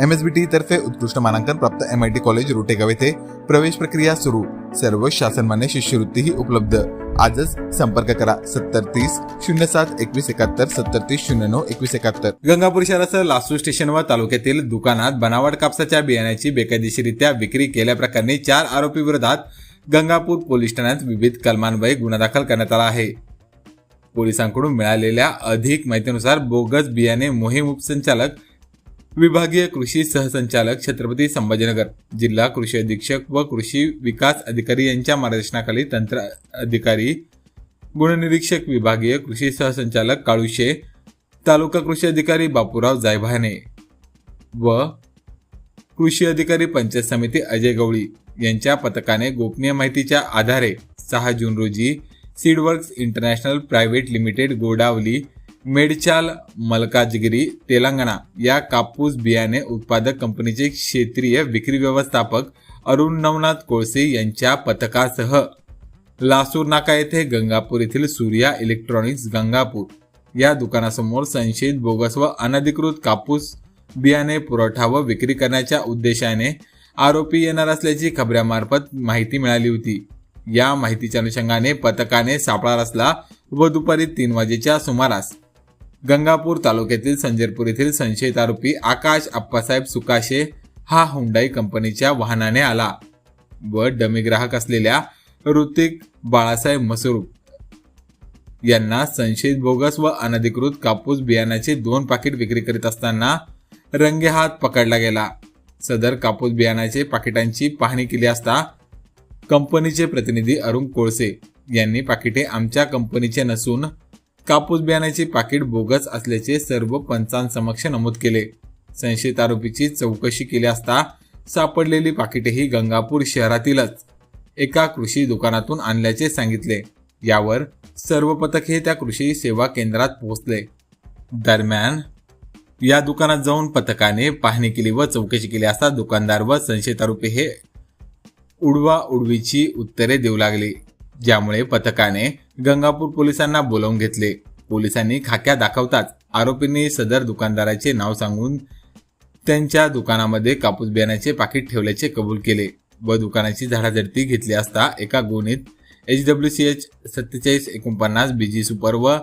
M S बी T तर्फे उत्कृष्ट मानांकन प्राप्त M I T college Rotegaon येथे प्रवेश प्रक्रिया सुरू. सर्व शासनमान्य शिष्यवृत्तीही उपलब्ध. आजच संपर्क करा सत्तर तीस शून्य सात एकवीस एकाहत्तर सत्तर तीस शून्य नऊ एकवीस एकाहत्तर. गंगापूर शहरासह लासूर स्टेशन व तालुक्यातील दुकानात बनावट कापसाच्या बियाण्याची बेकायदेशीरित्या विक्री केल्याप्रकरणी चार आरोपी विरोधात गंगापूर पोलीस ठाण्यात विविध कलमान्वये गुन्हा दाखल करण्यात आला आहे. पोलिसांकडून मिळालेल्या अधिक माहितीनुसार बोगस बियाणे मोहीम उपसंचालक विभागीय कृषी सहसंचालक छत्रपती संभाजीनगर जिल्हा कृषी अधीक्षक व कृषी विकास अधिकारी यांच्या मार्गदर्शनाखाली तंत्र अधिकारी गुणनिरीक्षक विभागीय कृषी सहसंचालक काळुशे तालुका कृषी अधिकारी बापूराव जायभाने व कृषी अधिकारी पंचायत समिती अजय गवळी यांच्या पथकाने गोपनीय माहितीच्या आधारे सहा जून रोजी seedworks international private limited Godavali Medchal Malkajgiri Telangana या कापूस बियाणे उत्पादक कंपनीचे क्षेत्रीय विक्री व्यवस्थापक अरुण नवनाथ कोळसे यांच्या पथकासह. लासूर नाका येथे गंगापूर येथील सूर्या इलेक्ट्रॉनिक्स गंगापूर. या दुकानासमोर संशयित बोगस व अनधिकृत कापूस बियाणे पुरवठा व विक्री करण्याच्या उद्देशाने आरोपी येणार असल्याची खबऱ्यामार्फत माहिती मिळाली होती. या माहितीच्या अनुषंगाने पथकाने सापळा रचला व दुपारी तीन वाजेच्या सुमारास गंगापूर तालुक्यातील संजरपूर येथील संशयित आरोपी आकाश आप्पासाहेब सुकाशे हा हुंडाई कंपनीच्या वाहनाने आला व डमी ग्राहक असलेल्या ऋतिक बाळासाहेब मसरूप यांना संशयित बोगस व अनधिकृत कापूस बियाण्याचे दोन पाकिट विक्री करीत असताना रंगेहात पकडला गेला. सदर कापूस बियाण्याचे पाकिटांची पाहणी केली असता कंपनीचे प्रतिनिधी अरुण कोळसे यांनी पाकिटे आमच्या कंपनीचे नसून कापूस बियाण्याचे पाकिट बोगस असल्याचे सर्व पंचांसमक्ष नमूद केले. संशयित आरोपीची चौकशी केली असता सापडलेली पाकिटेही गंगापूर शहरातीलच. एका कृषी दुकानातून आणल्याचे सांगितले. यावर सर्व पथक हे त्या कृषी सेवा केंद्रात पोहोचले. दरम्यान या दुकानात जाऊन पथकाने पाहणी केली व चौकशी केली असता दुकानदार व संशयित आरोपी हे उडवा उडवीची उत्तरे देऊ लागली ज्यामुळे पथकाने गंगापूर पोलिसांना बोलावून घेतले. पोलिसांनी खाक्या दाखवताच आरोपींनी सदर दुकानदाराचे नाव सांगून त्यांच्या दुकानामध्ये कापूस बियाण्याचे पाकिट ठेवल्याचे कबूल केले व दुकानाची झाडाझडती घेतली असता एका गुणीत एच डब्ल्यू सी एच सत्तेचाळीस एकोणपन्नास बीजी सुपर व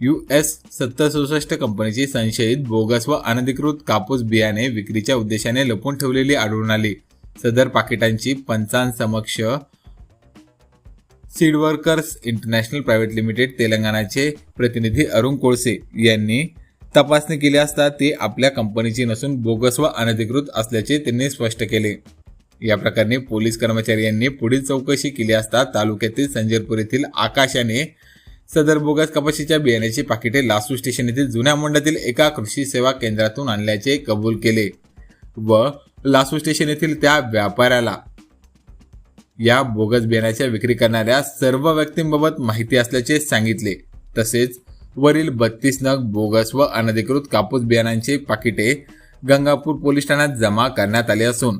यू एस सत्तर चौसष्ट कंपनीची संशयित बोगस व अनधिकृत कापूस बियाणे विक्रीच्या उद्देशाने लपून ठेवलेली आढळून आली. सदर पाकिटांची पंचांसमक्ष seed workers international private limited तेलंगणाचे प्रतिनिधी अरुण कोळसे यांनी तपासणी केली असता ते आपल्या कंपनीची नसून बोगस व अनधिकृत असल्याचे त्यांनी स्पष्ट केले. या प्रकरणी पोलीस कर्मचारी यांनी पुढील चौकशी केली असता तालुक्यातील संजरपूर येथील आकाशाने सदर बोगस कपाशीच्या बियाण्याची पाकिटे लासू स्टेशन येथील जुन्या मंडळातील एका कृषी सेवा केंद्रातून आणल्याचे कबूल केले व लासू स्टेशन येथील त्या व्यापाऱ्याला या बोगस बियाण्याच्या विक्री करणाऱ्या सर्व व्यक्तींबाबत माहिती असल्याचे सांगितले. तसेच वरील बत्तीस नग बोगस व अनधिकृत कापूस बियाणांची पाकिटे गंगापूर पोलीस ठाण्यात जमा करण्यात आली असून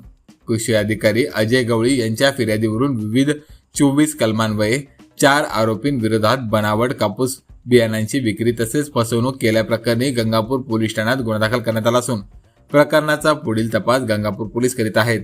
कृषी अधिकारी अजय गवळी यांच्या फिर्यादीवरून विविध चोवीस कलमान्वये चार आरोपींविरोधात बनावट कापूस बियाणांची विक्री तसेच फसवणूक केल्याप्रकरणी गंगापूर पोलीस ठाण्यात गुन्हा दाखल करण्यात आला असून प्रकरणाचा पुढील तपास गंगापूर पोलीस करीत आहेत.